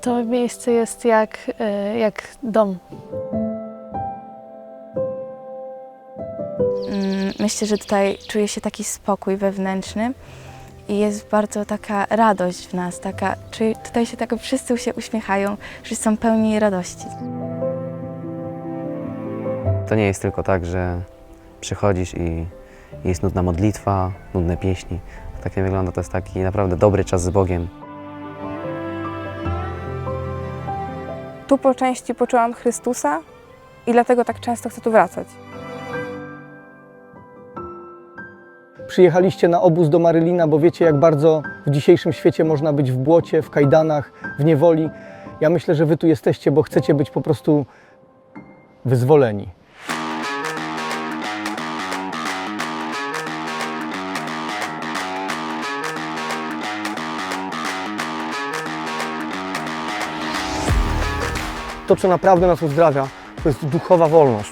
To miejsce jest jak, e, jak dom. Mm, Myślę, że tutaj czuje się taki spokój wewnętrzny i jest bardzo taka radość w nas, taka, czy tutaj się tak wszyscy się uśmiechają, wszyscy są pełni radości. To nie jest tylko tak, że przychodzisz i jest nudna modlitwa, nudne pieśni. Tak nie wygląda, to jest taki naprawdę dobry czas z Bogiem. Tu po części poczułam Chrystusa i dlatego tak często chcę tu wracać. Przyjechaliście na obóz do Marylina, bo wiecie, jak bardzo w dzisiejszym świecie można być w błocie, w kajdanach, w niewoli. Ja myślę, że wy tu jesteście, bo chcecie być po prostu wyzwoleni. To, co naprawdę nas uzdrawia, to jest duchowa wolność.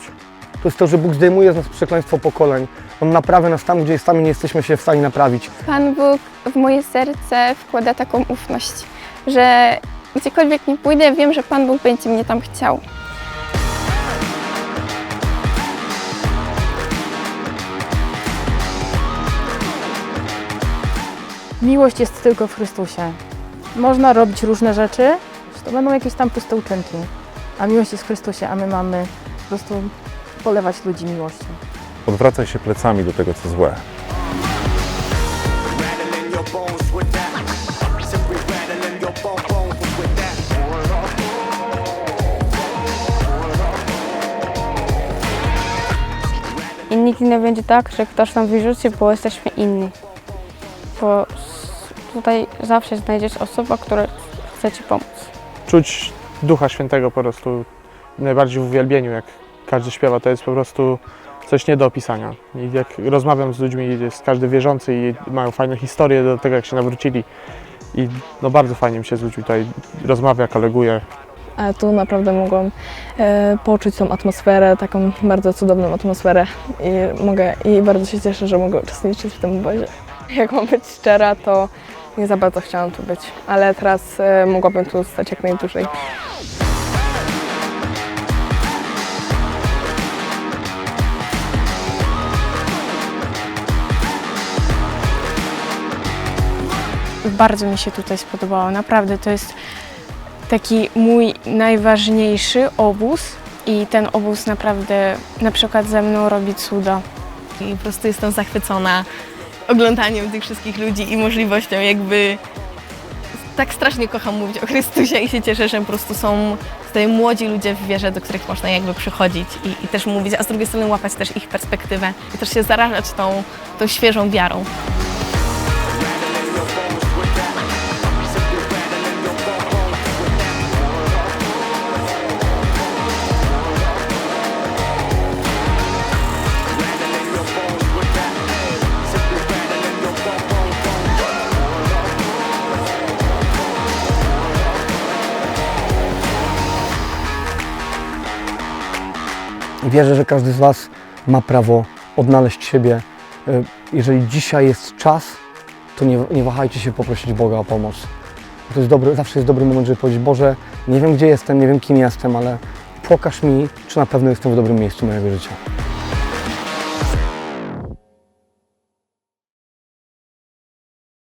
To jest to, że Bóg zdejmuje z nas przekleństwo pokoleń. On naprawia nas tam, gdzie sami nie jesteśmy się w stanie naprawić. Pan Bóg w moje serce wkłada taką ufność, że gdziekolwiek nie pójdę, wiem, że Pan Bóg będzie mnie tam chciał. Miłość jest tylko w Chrystusie. Można robić różne rzeczy, to będą jakieś tam puste uczynki, a miłość jest w Chrystusie, a my mamy po prostu polewać ludzi miłością. Odwracaj się plecami do tego, co złe. I nigdy nie będzie tak, że ktoś nam wyrzuci, bo jesteśmy inni. Bo tutaj zawsze znajdziesz osobę, która chce Ci pomóc. czuć Ducha Świętego po prostu najbardziej w uwielbieniu, jak każdy śpiewa, to jest po prostu coś nie do opisania. I jak rozmawiam z ludźmi, jest każdy wierzący i mają fajne historie do tego, jak się nawrócili. I no bardzo fajnie mi się z ludźmi tutaj rozmawia, koleguje. A tu naprawdę mogłam e, poczuć tą atmosferę, taką bardzo cudowną atmosferę i mogę i bardzo się cieszę, że mogę uczestniczyć w tym obozie. Jak mam być szczera, to nie za bardzo chciałam tu być, ale teraz e, mogłabym tu zostać jak najdłużej. Bardzo mi się tutaj spodobało. Naprawdę to jest taki mój najważniejszy obóz i ten obóz naprawdę na przykład ze mną robi cuda. I po prostu jestem zachwycona oglądaniem tych wszystkich ludzi i możliwością jakby tak strasznie kocham mówić o Chrystusie i się cieszę, że po prostu są tutaj młodzi ludzie w wierze, do których można jakby przychodzić i, i też mówić, a z drugiej strony łapać też ich perspektywę i też się zarażać tą, tą świeżą wiarą. Wierzę, że każdy z Was ma prawo odnaleźć siebie. E, Jeżeli dzisiaj jest czas, to nie, nie wahajcie się poprosić Boga o pomoc. To jest dobry, zawsze jest dobry moment, żeby powiedzieć, Boże, nie wiem gdzie jestem, nie wiem kim jestem, ale pokaż mi, czy na pewno jestem w dobrym miejscu mojego życia.